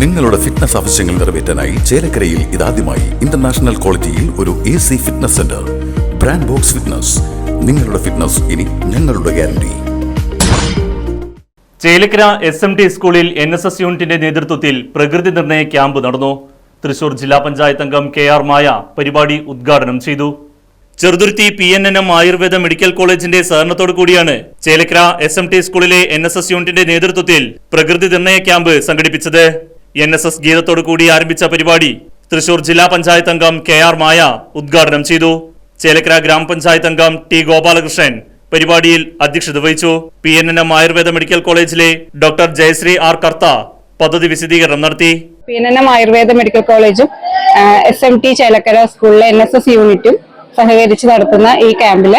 നിങ്ങളുടെ ഫിറ്റ്നസ് ആവശ്യങ്ങൾ നിറവേറ്റാനായി ചേലക്കരയിൽ ഇതാദ്യമായി ഇന്റർനാഷണൽ ക്വാളിറ്റിയിൽ ഒരു A C fitness centre brand box fitness നിങ്ങളുടെ ഫിറ്റ്നസ് ഇനി ഞങ്ങളുടെ guarantee Chelakkara S M T സ്കൂളിൽ എൻ എസ് എസ് യൂണിറ്റിന്റെ നേതൃത്വത്തിൽ പ്രകൃതി നിർണയ ക്യാമ്പ് നടന്നു. തൃശൂർ ജില്ലാ പഞ്ചായത്ത് അംഗം കെ ആർ മായ പരിപാടി ഉദ്ഘാടനം ചെയ്തു. Cheruthuruthy P N N M Ayurveda medical കോളേജിന്റെ സഹകരണത്തോടു കൂടിയാണ് ചേലക്കര എസ് എം ടി സ്കൂളിലെ എൻ എസ് എസ് യൂണിറ്റിന്റെ നേതൃത്വത്തിൽ പ്രകൃതി നിർണയ ക്യാമ്പ് സംഘടിപ്പിച്ചത്. എൻ എസ് എസ് ഗീതത്തോടു കൂടി ആരംഭിച്ച പരിപാടി തൃശൂർ ജില്ലാ പഞ്ചായത്ത് അംഗം കെ ആർ മായ ഉദ്ഘാടനം ചെയ്തു. ചേലക്കര ഗ്രാമപഞ്ചായത്ത് അംഗം ടി ഗോപാലകൃഷ്ണൻ പരിപാടിയിൽ അധ്യക്ഷത വഹിച്ചു. P N N M Ayurveda medical കോളേജിലെ ഡോക്ടർ ജയശ്രീ ആർ കർത്ത പദ്ധതി വിശദീകരണം നടത്തി. P N N M Ayurveda medical കോളേജും എസ് എം ടി ചേലക്കര സ്കൂളിലെ എൻ എസ് എസ് യൂണിറ്റും സഹകരിച്ച് നടത്തുന്ന ഈ ക്യാമ്പിൽ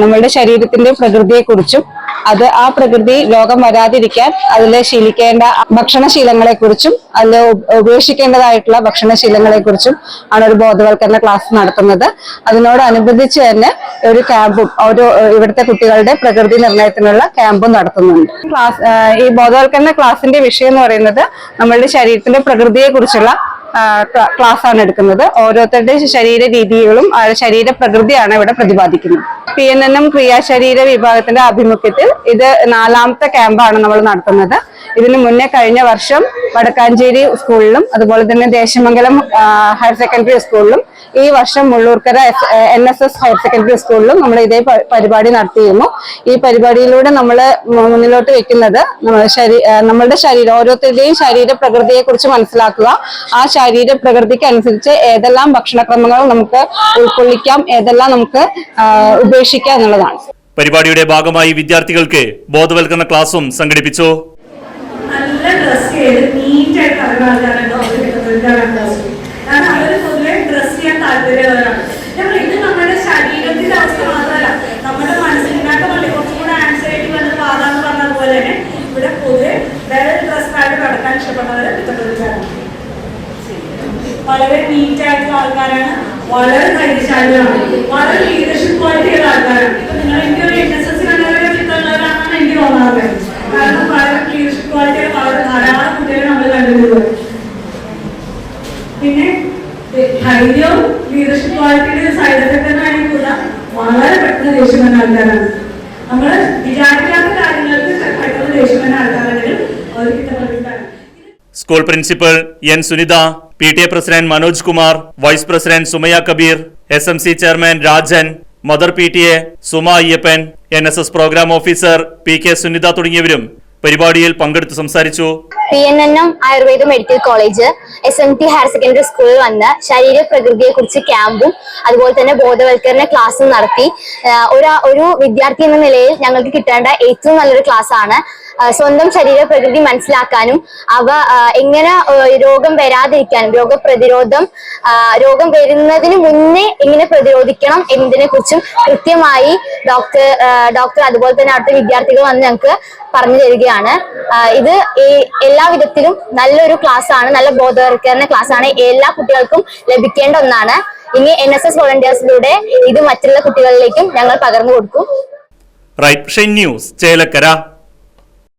നമ്മളുടെ ശരീരത്തിന്റെ പ്രകൃതിയെക്കുറിച്ചും അത് ആ പ്രകൃതി രോഗം വരാതിരിക്കാൻ അതിൽ ശീലിക്കേണ്ട ഭക്ഷണശീലങ്ങളെ കുറിച്ചും അതിൽ ഉപേക്ഷിക്കേണ്ടതായിട്ടുള്ള ഭക്ഷണശീലങ്ങളെ കുറിച്ചും ആണ് ഒരു ബോധവൽക്കരണ ക്ലാസ് നടത്തുന്നത്. അതിനോടനുബന്ധിച്ച് തന്നെ ഒരു ക്യാമ്പും ഒരു ഇവിടുത്തെ കുട്ടികളുടെ പ്രകൃതി നിർണയത്തിനുള്ള ക്യാമ്പും നടത്തുന്നുണ്ട്. ക്ലാസ് ഈ ബോധവൽക്കരണ ക്ലാസിന്റെ വിഷയം എന്ന് പറയുന്നത് നമ്മളുടെ ശരീരത്തിന്റെ പ്രകൃതിയെ കുറിച്ചുള്ള ക്ലാസ് ആണ് എടുക്കുന്നത്. ഓരോരുത്തരുടെ ശരീര രീതികളും ശരീര പ്രകൃതിയാണ് ഇവിടെ പ്രതിപാദിക്കുന്നത്. പി എൻ എൻ എം ക്രിയാശരീര വിഭാഗത്തിന്റെ ആഭിമുഖ്യത്തിൽ ഇത് നാലാമത്തെ ക്യാമ്പാണ് നമ്മൾ നടത്തുന്നത്. ഇതിന് മുന്നേ കഴിഞ്ഞ വർഷം വടക്കാഞ്ചേരി സ്കൂളിലും അതുപോലെ തന്നെ ദേശമംഗലം ഹയർ സെക്കൻഡറി സ്കൂളിലും ഈ വർഷം Mullurkara N S S higher secondary സ്കൂളിലും നമ്മൾ ഇതേ പരിപാടി നടത്തിയിരുന്നു. ഈ പരിപാടിയിലൂടെ നമ്മൾ മുന്നിലോട്ട് വെക്കുന്നത് നമ്മളുടെ ശരീരം ഓരോരുത്തരുടെയും ശരീര പ്രകൃതിയെ കുറിച്ച് മനസ്സിലാക്കുക. ആ ശരീര പ്രകൃതിക്ക് അനുസരിച്ച് ഏതെല്ലാം ഭക്ഷണക്രമങ്ങൾ നമുക്ക് ഉൾക്കൊള്ളിക്കാം ഏതെല്ലാം നമുക്ക് ഉപേക്ഷിക്കാം എന്നുള്ളതാണ്. പരിപാടിയുടെ ഭാഗമായി വിദ്യാർത്ഥികൾക്ക് ബോധവൽക്കരണ ക്ലാസും സംഘടിപ്പിച്ചു. നീറ്റായിട്ട് അറിയുന്ന ആൾക്കാരുണ്ടോ അവർ കിട്ടുന്നത് കാരണം അവർ പൊതുവെ ഡ്രസ് ചെയ്യാൻ താല്പര്യമുള്ളവരാണ്. ഞങ്ങൾ ഇത് നമ്മുടെ മനസ്സിനായിട്ട് വളരെ ആൾക്കാരാണ് വളരെ ലീഡർഷിപ്പ് ക്വാളിറ്റി ഉള്ള ആൾക്കാരാണ്. ഇപ്പൊ നിങ്ങൾ എനിക്ക് ഒരു എൻ എസ് എസ് കണ്ടവരെ കിട്ടുന്നവരാണെന്ന് എനിക്ക് തോന്നാറ് കാരണം വളരെ ലീഡർഷിപ്പ് ക്വാളിറ്റി വളരെ ധാരാളം കുട്ടികളെ നമ്മൾ കണ്ടിട്ടുള്ളത് പിന്നെ ധൈര്യവും ലീഡർഷിപ്പ് ക്വാളിറ്റിയുടെ സൈഡ് എഫക്റ്റ് കൂടാ വളരെ പെട്ടെന്ന് ദേഷ്യം വരുന്ന ആൾക്കാരാണ്. നമ്മൾ വിചാരിക്കാത്ത കാര്യങ്ങൾക്ക് പെട്ടെന്ന് ദേഷ്യം വരുന്ന ആൾക്കാരാണെങ്കിൽ അവർ കിട്ടപ്പെട്ടിട്ടാണ് school principal N Sunitha P T A president Manoj Kumar vice president Sumaya Kabeer S M C chairman Rajan mother P T A Suma Ayyappan N S S programme officer P K Sunitha തുടങ്ങിയവരും പരിപാടിയിൽ പങ്കെടുത്ത് സംസാരിച്ചു. P N N M Ayurveda medical college S N T higher secondary സ്കൂളിൽ വന്ന് ശരീര പ്രകൃതിയെ കുറിച്ച് ക്യാമ്പും അതുപോലെ തന്നെ ബോധവൽക്കരണ ക്ലാസ്സും നടത്തി. ഒരു ഒരു വിദ്യാർത്ഥി എന്ന നിലയിൽ ഞങ്ങൾക്ക് കിട്ടേണ്ട ഏറ്റവും നല്ലൊരു ക്ലാസ് ആണ് സ്വന്തം ശരീര പ്രകൃതി മനസ്സിലാക്കാനും അവ എങ്ങനെ രോഗം വരാതിരിക്കാനും രോഗപ്രതിരോധം രോഗം വരുന്നതിന് മുന്നേ എങ്ങനെ പ്രതിരോധിക്കണം എന്നതിനെ കുറിച്ചും കൃത്യമായി ഡോക്ടർ ഡോക്ടർ അതുപോലെ തന്നെ അവിടുത്തെ വിദ്യാർത്ഥികൾ വന്ന് ഞങ്ങൾക്ക് പറഞ്ഞു തരികയാണ്. ഇത് എല്ലാ വിധത്തിലും നല്ലൊരു ക്ലാസ് ആണ് നല്ല ബോധവൽക്കരണ ക്ലാസ് ആണ് എല്ലാ കുട്ടികൾക്കും ലഭിക്കേണ്ട ഒന്നാണ്. ഇനി എൻ എസ് എസ് വോളണ്ടിയേഴ്സിലൂടെ ഇത് മറ്റുള്ള കുട്ടികളിലേക്കും ഞങ്ങൾ പകർന്നു കൊടുക്കും. Right news Chelakkara.